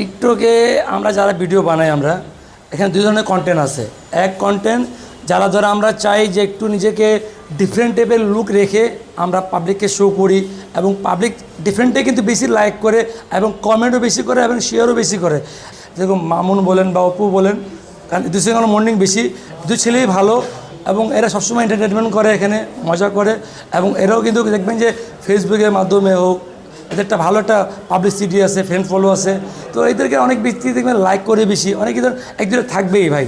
টিকটকে আমরা যারা ভিডিও বানাই আমরা, এখানে দুই ধরনের কন্টেন্ট আছে। এক কন্টেন্ট যারা ধরো আমরা চাই যে একটু নিজেকে ডিফারেন্ট টাইপের লুক রেখে আমরা পাবলিককে শো করি এবং পাবলিক ডিফারেন্টে কিন্তু বেশি লাইক করে এবং কমেন্টও বেশি করে এবং শেয়ারও বেশি করে। যেরকম মামুন বলেন বা অপু বলেন, কারণ দু সঙ্গে মর্নিং বেশি। দুই ছেলেই ভালো এবং এরা সবসময় এন্টারটেনমেন্ট করে এখানে, মজা করে এবং এরাও কিন্তু দেখবেন যে ফেসবুকের মাধ্যমে হোক এদের একটা ভালো একটা পাবলিসিটি আছে ফ্রেন্ড ফলো আছে। তো এদেরকে অনেক ব্যক্তি দেখবেন লাইক করে বেশি। অনেক ধর একদিনে থাকবেই ভাই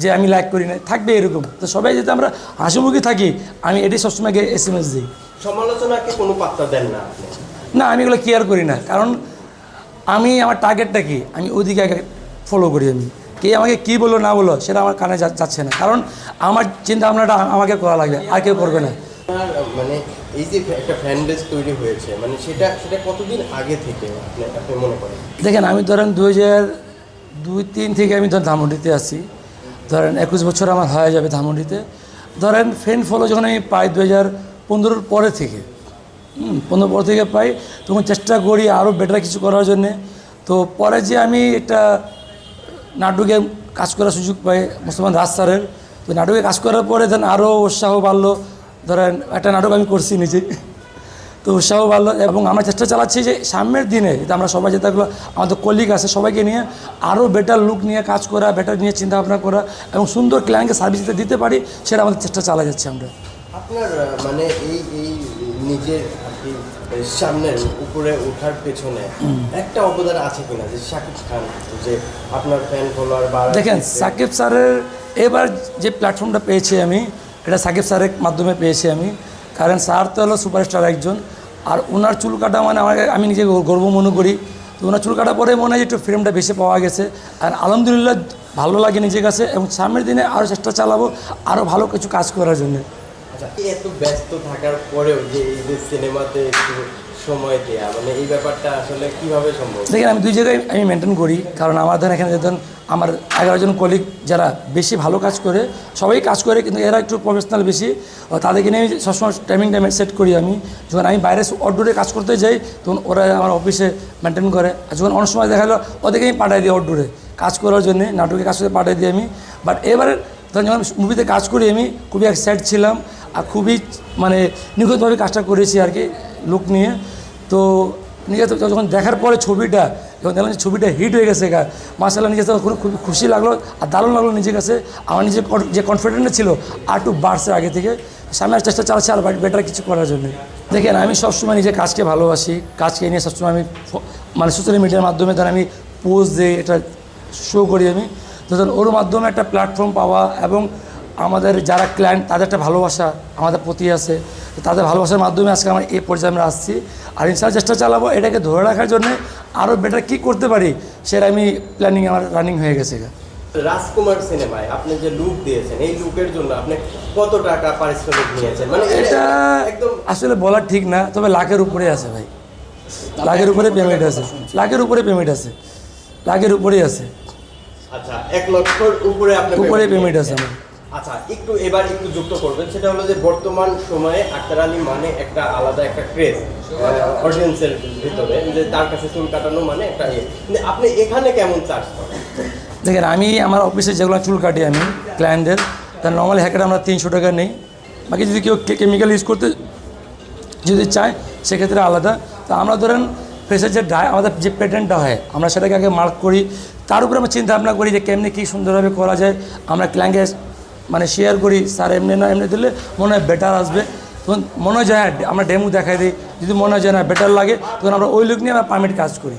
যে আমি লাইক করি না থাকবে এরকম। তো সবাই যাতে আমরা হাসিমুখী থাকি আমি এটাই সবসময় এস এম এস দিই সমালোচনাকে কোনো পাত্তা দেন না আপনি? না আমি এগুলো কেয়ার করি না। কারণ আমি আমার টার্গেটটা কি? আমি ওইদিকে আগে ফলো করি আমি। কে আমাকে কী বলল না বলল সেটা আমার কানে যাচ্ছে না। কারণ আমার চিন্তা ভাবনাটা আমাকে করা লাগবে আর কেউ করবে না। আপনার মানে এই যে একটা ফ্যান তৈরি হয়েছে মানে সেটা সেটা কতদিন আগে থেকে আপনি মনে করেন? দেখেন, আমি ধরেন দু হাজার দুই, তিন থেকে আমি ধরেন ধানমন্ডিতে আছি। ধরেন একুশ বছর আমার হয়ে যাবে ধানমন্ডিতে ধরেন ফ্রেন্ড ফলো যখন আমি পাই দু হাজার পনেরোর পরে থেকে পনেরো পর থেকে পাই, তখন চেষ্টা করি আরও বেটার কিছু করার জন্যে। তো পরে যে আমি একটা নাটকে কাজ করার সুযোগ পাই মুসলমান রাজ স্যারের। তো নাটকে কাজ করার পরে ধরেন আরও উৎসাহ বাড়লো ধরেন একটা নাটক আমি করছি নিজে। তো উৎসাহ বাড়লো এবং আমরা চেষ্টা চালাচ্ছি যে সামনের দিনে যাতে আমরা সবাই যেতে থাকল আমাদের কলিগ আছে সবাইকে নিয়ে আরও বেটার লুক নিয়ে কাজ করা বেটার নিয়ে চিন্তা ভাবনা করা এবং সুন্দর ক্লায়েন্টকে সার্ভিস দিতে দিতে পারি সেটা আমাদের চেষ্টা চালা যাচ্ছে আমরা। আপনার মানে এই এই নিজের সামনের উপরে ওঠার পেছনে একটা অবদান আছে কিনা? যে শাকিব খান যে আপনার ফ্যান ফলোয়ার বা দেখেন সাকিব স্যারের এবার যে প্ল্যাটফর্মটা পেয়েছি আমি এটা সাকিব স্যারের মাধ্যমে পেয়েছি আমি। কারণ স্যার তো হলো সুপারস্টার একজন। আর ওনার চুল কাটা মানে আমাকে আমি নিজে গর্ব মনে করি। তো ওনার চুল কাটা পরে মনে হয় একটু ফ্রেমটা বেশি পাওয়া গেছে। আর আলহামদুলিল্লাহ ভালো লাগে নিজের কাছে। এবং সামনের দিনে আরও চেষ্টা চালাবো আরও ভালো কিছু কাজ করার জন্য। আচ্ছা এত ব্যস্ত থাকার পরেও যে এই যে সিনেমাতে একটু সময় দেয়া মানে এই ব্যাপারটা আসলে কীভাবে সম্ভব? দেখেন, আমি দুই জায়গায় আমি মেনটেন করি। কারণ আমার ধরেন এখানে ধরেন আমার এগারো জন কলিগ যারা বেশি ভালো কাজ করে, সবাই কাজ করে, কিন্তু এরা একটু প্রফেশনাল বেশি। তাদেরকে নিয়ে আমি সবসময় টাইমিং টাইমে সেট করি আমি। যখন আমি বাইরে আউটডোরে কাজ করতে যাই, তখন ওরা আমার অফিসে মেনটেন করে। আর যখন অনেক সময় দেখা গেলো ওদেরকে আমি পাঠাই দিই আউটডোরে কাজ করার জন্যে, নাটকে কাজ করতে পাঠিয়ে দিই আমি। বাট এবারে ধরেন যখন মুভিতে কাজ করি আমি, খুবই এক্সাইট ছিলাম। আর খুবই মানে নিখুঁতভাবে কাজটা করেছি আর কি লুক নিয়ে। তো নিজে যখন দেখার পরে ছবিটা, যখন দেখলাম যে ছবিটা হিট হয়ে গেছে গা মাসাল্লাহ নিজে তো খুব খুশি লাগল আর দারুণ লাগল নিজের কাছে। আমার নিজের যে কনফিডেন্টটা ছিল, আর একটু বাড়ছে আগে থেকে। সামনে চেষ্টা চালাচ্ছে আর বেটার কিছু করার জন্য। দেখেন, আমি সবসময় নিজের কাজকে ভালোবাসি। কাজকে নিয়ে সবসময় আমি মানে সোশ্যাল মিডিয়ার মাধ্যমে ধর আমি পোস্ট দিই, এটা শো করি আমি। তো ওর মাধ্যমে একটা প্ল্যাটফর্ম পাওয়া এবং আমাদের যারা ক্লায়েন্ট তাদের একটা ভালোবাসা আমাদের প্রতি আছে। তাদের ভালোবাসার মাধ্যমে আজকে আমরা এই পর্যায়ে আমরা আসছি। আর ইনশাল্লাহ চেষ্টা চালাবো এটাকে ধরে রাখার জন্য আরও বেটার কী করতে পারি সেটা আমি প্ল্যানিং আমার রানিং হয়ে গেছে রাজকুমার সিনেমায় আপনি যে লুক দিয়েছেন এই লুকের জন্য আপনি কত টাকা পারিশ্রমিক নিয়েছেন? মানে এটা একদম আসলে বলা ঠিক না তবে লাখের উপরে আছে ভাই। লাখের উপরে পেমেন্ট আছে। লাখের উপরে পেমেন্ট আছে। লাখের উপরেই আছে। আচ্ছা এক লক্ষর উপরে আপনি উপরে পেমেন্ট আছে। আমার। আচ্ছা একটু এবার একটু যুক্ত করবেন। সেটা হলো যে বর্তমান সময়ে আক্তার আলী মানে একটা আলাদা একটা ক্রেজ অডিয়েন্সের ভিতরে, যে তার কাছে চুল কাটানো মানে একটা ইয়ে। আপনি এখানে কেমন চার্জ করেন? দেখেন, আমি আমার অফিসে যেগুলো চুল কাটি আমি ক্লায়েন্টদের তার নর্মাল হ্যাকেট আমরা তিনশো টাকা নেই। বাকি যদি কেউ কেমিক্যাল ইউজ করতে যদি চায়, সেক্ষেত্রে আলাদা। তো আমরা ধরেন ফেসের যে ডাই আমাদের যে প্যাটার্নটা হয়, আমরা সেটাকে আগে মার্ক করি। তার উপরে আমরা চিন্তা ভাবনা করি যে কেমনি কী সুন্দরভাবে করা যায়। আমরা ক্লায়েন্টকে মানে শেয়ার করি স্যার এমনি না এমনি দিলে মনে হয় বেটার আসবে। তখন মনে হয় যে হ্যাঁ আমরা ডেমো দেখাই দিই। যদি মনে হয় যে না বেটার লাগে তখন আমরা ওই লুক নিয়ে আমরা পারমিট কাজ করি।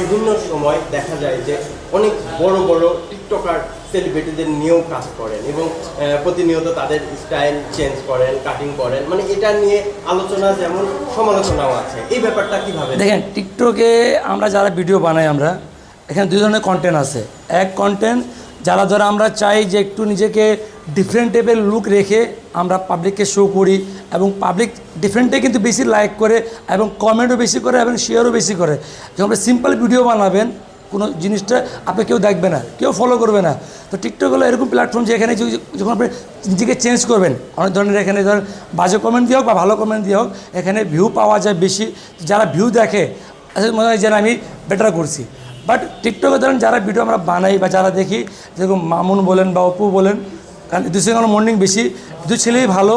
বিভিন্ন সময় দেখা যায় যে অনেক বড় বড় টিকটকার সেলিব্রিটিদের নিয়েও কাজ করেন এবং প্রতিনিয়ত তাদের স্টাইল চেঞ্জ করেন কাটিং করেন। মানে এটা নিয়ে আলোচনা যেমন সমালোচনাও আছে। এই ব্যাপারটা কীভাবে? দেখেন টিকটকে আমরা যারা ভিডিও বানাই আমরা এখানে দুই ধরনের কন্টেন্ট আছে। এক কন্টেন্ট যারা ধরো আমরা চাই যে একটু নিজেকে ডিফারেন্ট টাইপের লুক রেখে আমরা পাবলিককে শো করি এবং পাবলিক ডিফারেন্টে কিন্তু বেশি লাইক করে এবং কমেন্টও বেশি করে এবং শেয়ারও বেশি করে। যখন আপনি সিম্পল ভিডিও বানাবেন, কোনো জিনিসটা আপনি কেউ দেখবে না, কেউ ফলো করবে না। তো টিকটক হলো এরকম প্ল্যাটফর্ম যে এখানে যখন আপনি নিজেকে চেঞ্জ করবেন, অনেক ধরনের এখানে ধরেন বাজে কমেন্ট দিয়ে হোক বা ভালো কমেন্ট দিয়ে হোক, এখানে ভিউ পাওয়া যায় বেশি। যারা ভিউ দেখে আসলে মনে হয় যেন আমি বেটার করছি। বাট টিকটকে ধরেন যারা ভিডিও আমরা বানাই বা যারা দেখি, যেরকম মামুন বলেন বা অপু বলেন, কারণ দু সেকেন্ড মর্নিং বেশি দু ছেলেই ভালো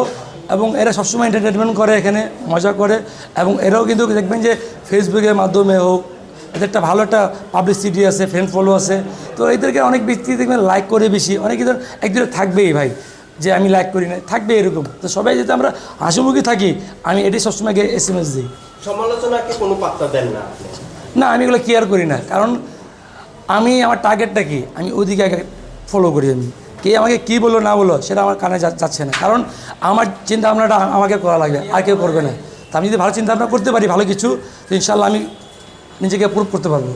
এবং এরা সবসময় এন্টারটেনমেন্ট করে এখানে, মজা করে এবং এরাও কিন্তু দেখবেন যে ফেসবুকের মাধ্যমে হোক, এদের একটা ভালো একটা পাবলিসিটি আছে ফ্রেন্ড ফলো আছে। তো এদেরকে অনেক ব্যক্তি দেখবেন লাইক করে বেশি। অনেকে ধর একদিন থাকবেই ভাই, যে আমি লাইক করি না, থাকবে এরকম। তো সবাই যাতে আমরা হাসিমুখী থাকি, আমি এটাই সবসময় এস এম এস দিই সমালোচনাকে কোনো পাত্তা দেন না না, আমি এগুলো কেয়ার করি না। কারণ আমি আমার টার্গেটটা কি? আমি ওদিকে আগে ফলো করি আমি। কে আমাকে কী বলল, না বলল, সেটা আমার কানে যাচ্ছে না। কারণ আমার চিন্তা ভাবনাটা আমাকে করা লাগবে আর কেউ করবে না। তা আমি যদি ভালো চিন্তা ভাবনা করতে পারি, ভালো কিছু ইনশাল্লাহ আমি নিজেকে প্রুভ করতে পারব।